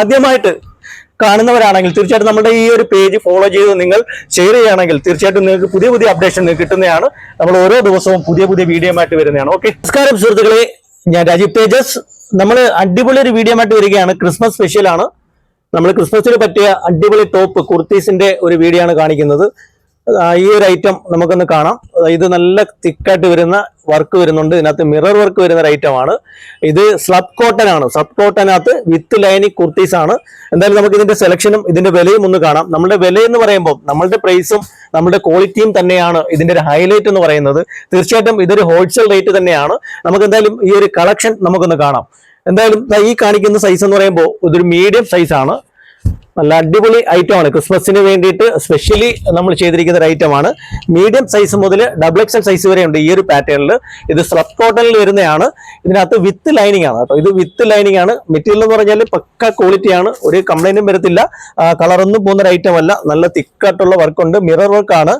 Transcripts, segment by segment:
ആദ്യമായിട്ട് കാണുന്നവരാണെങ്കിൽ തീർച്ചയായിട്ടും നമ്മുടെ ഈ ഒരു പേജ് ഫോളോ ചെയ്ത് നിങ്ങൾ ഷെയർ ചെയ്യുകയാണെങ്കിൽ തീർച്ചയായിട്ടും നിങ്ങൾക്ക് പുതിയ പുതിയ അപ്ഡേഷൻ നിങ്ങൾക്ക് കിട്ടുന്നതാണ്. നമ്മൾ ഓരോ ദിവസവും പുതിയ പുതിയ വീഡിയോ ആയിട്ട് വരുന്നതാണ്. ഓക്കെ നമസ്കാരം സുഹൃത്തുക്കളെ. ഞാൻ രാജീവ് തേജസ്. നമ്മൾ അടിപൊളി ഒരു വീഡിയോ ആയിട്ട് വരികയാണ്. ക്രിസ്മസ് സ്പെഷ്യൽ ആണ്. നമ്മൾ ക്രിസ്മസിന് പറ്റിയ അടിപൊളി ടോപ്പ് കുർത്തീസിന്റെ ഒരു വീഡിയോ ആണ് കാണിക്കുന്നത്. ഈ ഒരു ഐറ്റം നമുക്കൊന്ന് കാണാം. ഇത് നല്ല തിക്കായിട്ട് വരുന്ന വർക്ക് വരുന്നുണ്ട്. ഇതിനകത്ത് മിറർ വർക്ക് വരുന്ന ഒരു ഐറ്റം ആണ്. ഇത് സ്ലബ് കോട്ടൺ ആണ്. സ്ലബ് കോട്ടനകത്ത് വിത്ത് ലൈനിങ് കുർത്തീസ് ആണ്. എന്തായാലും നമുക്ക് ഇതിന്റെ സെലക്ഷനും ഇതിന്റെ വിലയും ഒന്ന് കാണാം. നമ്മുടെ വില എന്ന് പറയുമ്പോൾ നമ്മളുടെ പ്രൈസും നമ്മുടെ ക്വാളിറ്റിയും തന്നെയാണ് ഇതിന്റെ ഒരു ഹൈലൈറ്റ് എന്ന് പറയുന്നത്. തീർച്ചയായിട്ടും ഇതൊരു ഹോൾസെയിൽ റേറ്റ് തന്നെയാണ്. നമുക്ക് എന്തായാലും ഈ ഒരു കളക്ഷൻ നമുക്കൊന്ന് കാണാം. എന്തായാലും ഈ കാണിക്കുന്ന സൈസ് എന്ന് പറയുമ്പോൾ ഇതൊരു മീഡിയം സൈസ് ആണ്. നല്ല അടിപൊളി ഐറ്റം ആണ്. ക്രിസ്മസിന് വേണ്ടിയിട്ട് സ്പെഷ്യലി നമ്മൾ ചെയ്തിരിക്കുന്ന ഒരു ഐറ്റം ആണ്. മീഡിയം സൈസ് മുതൽ ഡബിൾ എക്സൽ സൈസ് വരെ ഉണ്ട് ഈ ഒരു പാറ്റേണിൽ ഇത് സ്ലബ് കോട്ടണിൽ വരുന്നതാണ്. ഇതിനകത്ത് വിത്ത് ലൈനിങ് ആണ് കേട്ടോ. ഇത് വിത്ത് ലൈനിങ് ആണ്. മെറ്റീരിയൽ എന്ന് പറഞ്ഞാൽ പക്ക ക്വാളിറ്റിയാണ് ഒരു കംപ്ലൈന്റും വരത്തില്ല. കളറൊന്നും പോകുന്ന ഒരു ഐറ്റം അല്ല. നല്ല തിക്കായിട്ടുള്ള വർക്കുണ്ട് മിറർ വർക്കാണ്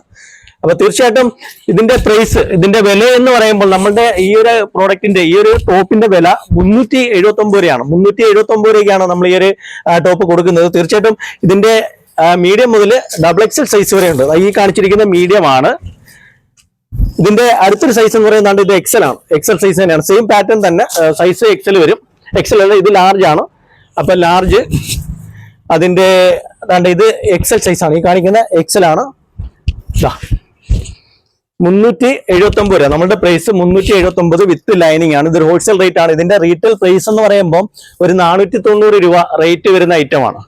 അപ്പൊ തീർച്ചയായിട്ടും ഇതിന്റെ പ്രൈസ് ഇതിന്റെ വില എന്ന് പറയുമ്പോൾ നമ്മുടെ ഈ ഒരു പ്രോഡക്റ്റിന്റെ ഈ ഒരു ടോപ്പിന്റെ വില മുന്നൂറ്റി എഴുപത്തി ഒമ്പത് രൂപയാണ്. മുന്നൂറ്റി എഴുപത്തി ഒമ്പത് രൂപയ്ക്കാണ് നമ്മൾ ഈ ഒരു ടോപ്പ് കൊടുക്കുന്നത്. തീർച്ചയായിട്ടും ഇതിന്റെ മീഡിയം മുതൽ ഡബിൾ എക്സൽ സൈസ് വരെ ഉണ്ട് ഈ കാണിച്ചിരിക്കുന്ന മീഡിയം ആണ്. ഇതിന്റെ അടുത്തൊരു സൈസ് എന്ന് പറയുന്നത് ഇത് എക്സൽ ആണ്. എക്സൽ സൈസ് തന്നെയാണ്. സെയിം പാറ്റേൺ തന്നെ സൈസ് എക്സൽ വരും. എക്സൽ അല്ല ഇത് ലാർജ് ആണ്. അപ്പൊ ലാർജ് അതിന്റെ ഇത് എക്സൽ സൈസ് ആണ്. ഈ കാണിക്കുന്ന എക്സൽ ആണ്. ദാ. മുന്നൂറ്റി എഴുപത്തി ഒമ്പത് രൂപ. നമ്മുടെ പ്രൈസ് മുന്നൂറ്റി എഴുപത്തി ഒമ്പത് വിത്ത് ലൈനിങ് ആണ്. ഇതൊരു ഹോൾസെയിൽ റേറ്റ് ആണ്. ഇതിന്റെ റീറ്റെയിൽ പ്രൈസ് എന്ന് പറയുമ്പോൾ ഒരു നാനൂറ്റി തൊണ്ണൂറ് രൂപ റേറ്റ് വരുന്ന ഐറ്റം ആണ്.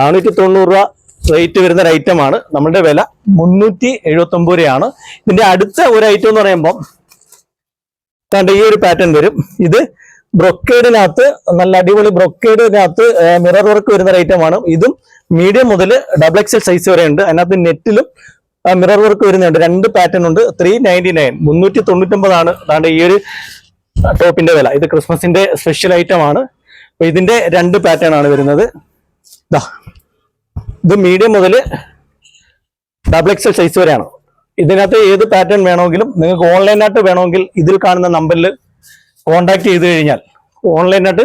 നാനൂറ്റി തൊണ്ണൂറ് രൂപ റേറ്റ് വരുന്ന ഒരു ഐറ്റം ആണ്. നമ്മുടെ വില മുന്നൂറ്റി എഴുപത്തി ഒമ്പത് രൂപയാണ്. ഇതിന്റെ അടുത്ത ഒരു ഐറ്റം എന്ന് പറയുമ്പോൾ കണ്ട ഈ ഒരു പാറ്റേൺ വരും. ഇത് ബ്രൊക്കേഡിനകത്ത് നല്ല അടിപൊളി ബ്രൊക്കേഡിനകത്ത് മിറർ വർക്ക് വരുന്ന ഒരു ഐറ്റം ആണ്. ഇതും മീഡിയം മുതൽ ഡബിൾ എക്സൽ സൈസ് വരെ ഉണ്ട് അതിനകത്ത് നെറ്റിലും മിറർ വർക്ക് വരുന്നുണ്ട്. രണ്ട് പാറ്റേൺ ഉണ്ട്. ത്രീ നയന്റി നയൻ മുന്നൂറ്റി തൊണ്ണൂറ്റൊമ്പതാണ് അതാണ്ട് ഈ ഒരു ടോപ്പിന്റെ വില. ഇത് ക്രിസ്മസിന്റെ സ്പെഷ്യൽ ഐറ്റം ആണ്. അപ്പൊ ഇതിന്റെ രണ്ട് പാറ്റേൺ ആണ് വരുന്നത്. ഇത് മീഡിയം മുതൽ ഡബിൾ എക്സൽ സൈസ് വരെയാണ്. ഇതിനകത്ത് ഏത് പാറ്റേൺ വേണമെങ്കിലും നിങ്ങൾക്ക് ഓൺലൈനായിട്ട് വേണമെങ്കിൽ ഇതിൽ കാണുന്ന നമ്പറിൽ കോൺടാക്ട് ചെയ്ത് കഴിഞ്ഞാൽ ഓൺലൈനായിട്ട്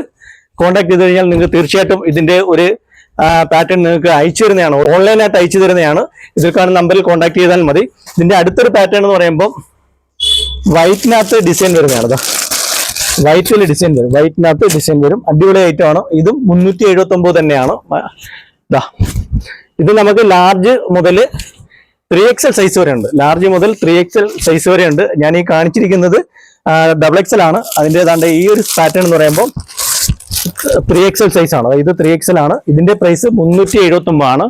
കോൺടാക്ട് ചെയ്ത് കഴിഞ്ഞാൽ നിങ്ങൾക്ക് തീർച്ചയായിട്ടും ഇതിന്റെ ഒരു പാറ്റേൺ നിങ്ങൾക്ക് അയച്ചു തരുന്നതാണ്. ഓൺലൈനായിട്ട് അയച്ചു തരുന്നതാണ്. ഇതിൽ നമ്പറിൽ കോൺടാക്ട് ചെയ്താൽ മതി. ഇതിന്റെ അടുത്തൊരു പാറ്റേൺ എന്ന് പറയുമ്പോൾ വൈറ്റിനകത്ത് ഡിസൈൻ വരുന്നതാണ് ദാ. വൈറ്റിൽ ഡിസൈൻ വരും. വൈറ്റിനകത്ത് ഡിസൈൻ വരും. അടിപൊളി ഐറ്റം ആണ്. ഇതും മുന്നൂറ്റി എഴുപത്തി ഒമ്പത് തന്നെയാണ് ഇത് നമുക്ക് ലാർജ് മുതൽ ത്രീ എക്സൽ സൈസ് വരെ ഉണ്ട് ലാർജ് മുതൽ ത്രീ എക്സൽ സൈസ് വരെ ഉണ്ട് ഞാൻ ഈ കാണിച്ചിരിക്കുന്നത് ഡബിൾ എക്സൽ ആണ്. ഏതാണ്ട് ഈ ഒരു പാറ്റേൺ എന്ന് പറയുമ്പോൾ ത്രീ എക്സൽ സൈസ് ആണ്. ഇത് ത്രീ എക്സൽ ആണ്. ഇതിന്റെ പ്രൈസ് മുന്നൂറ്റി എഴുപത്തി ഒമ്പതാണ്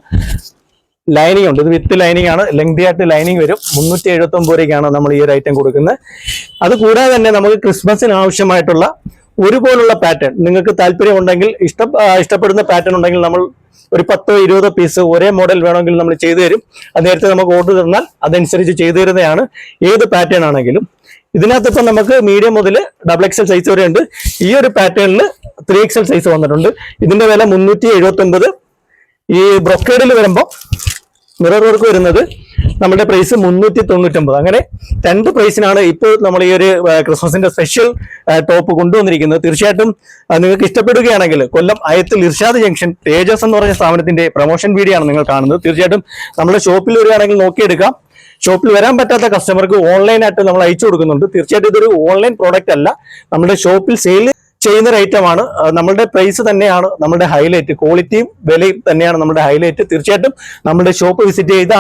ലൈനിങ് ഉണ്ട്. ഇത് വിത്ത് ലൈനിങ് ആണ്. ലെങ്തി ആയിട്ട് ലൈനിങ് വരും. മുന്നൂറ്റി എഴുപത്തി ഒമ്പത് രൂപയ്ക്കാണ് നമ്മൾ ഈ ഒരു ഐറ്റം കൊടുക്കുന്നത്. അത് കൂടാതെ തന്നെ നമുക്ക് ക്രിസ്മസിന് ആവശ്യമായിട്ടുള്ള ഒരുപോലുള്ള പാറ്റേൺ നിങ്ങൾക്ക് താല്പര്യം ഉണ്ടെങ്കിൽ ഇഷ്ട ഇഷ്ടപ്പെടുന്ന പാറ്റേൺ ഉണ്ടെങ്കിൽ നമ്മൾ ഒരു പത്തോ ഇരുപതോ പീസ് ഒരേ മോഡൽ വേണമെങ്കിൽ നമ്മൾ ചെയ്തു തരും. അത് നേരത്തെ നമുക്ക് ഓർഡർ തന്നാൽ അതനുസരിച്ച് ചെയ്തു തരുന്നതാണ്. ഏത് പാറ്റേൺ ആണെങ്കിലും ഇതിനകത്ത് ഇപ്പം നമുക്ക് മീഡിയം മുതൽ ഡബിൾ എക്സൽ സൈസ് വരെ ഉണ്ട് ഈ ഒരു പാറ്റേണിൽ ത്രീ എക്സൽ സൈസ് വന്നിട്ടുണ്ട്. ഇതിന്റെ വില മുന്നൂറ്റി എഴുപത്തി ഒമ്പത് ഈ ബ്രൊക്കേഡിൽ വരുമ്പോൾ മിറർ വർക്ക് വരുന്നത് നമ്മുടെ പ്രൈസ് മുന്നൂറ്റി തൊണ്ണൂറ്റൊമ്പത്. അങ്ങനെ രണ്ട് പ്രൈസിനാണ് ഇപ്പോൾ നമ്മൾ ഈ ഒരു ക്രിസ്മസിന്റെ സ്പെഷ്യൽ ടോപ്പ് കൊണ്ടുവന്നിരിക്കുന്നത്. തീർച്ചയായിട്ടും നിങ്ങൾക്ക് ഇഷ്ടപ്പെടുകയാണെങ്കിൽ കൊല്ലം അയത്തിൽ ഇർഷാദ് ജംഗ്ഷൻ തേജസ് എന്ന് പറഞ്ഞ സ്ഥാപനത്തിന്റെ പ്രൊമോഷൻ വീഡിയോ ആണ് നിങ്ങൾ കാണുന്നത്. തീർച്ചയായിട്ടും നമ്മുടെ ഷോപ്പിൽ വരികയാണെങ്കിൽ നോക്കിയെടുക്കാം. ഷോപ്പിൽ വരാൻ പറ്റാത്ത കസ്റ്റമർക്ക് ഓൺലൈനായിട്ട് നമ്മൾ അയച്ചു കൊടുക്കുന്നുണ്ട്. തീർച്ചയായിട്ടും ഇതൊരു ഓൺലൈൻ പ്രോഡക്റ്റ് അല്ല. നമ്മുടെ ഷോപ്പിൽ സെയിൽ ചെയ്യുന്ന ഒരു ഐറ്റമാണ് നമ്മളുടെ പ്രൈസ് തന്നെയാണ്. നമ്മുടെ ഹൈലൈറ്റ് ക്വാളിറ്റിയും വിലയും തന്നെയാണ് നമ്മുടെ ഹൈലൈറ്റ് തീർച്ചയായിട്ടും നമ്മുടെ ഷോപ്പ് വിസിറ്റ് ചെയ്ത്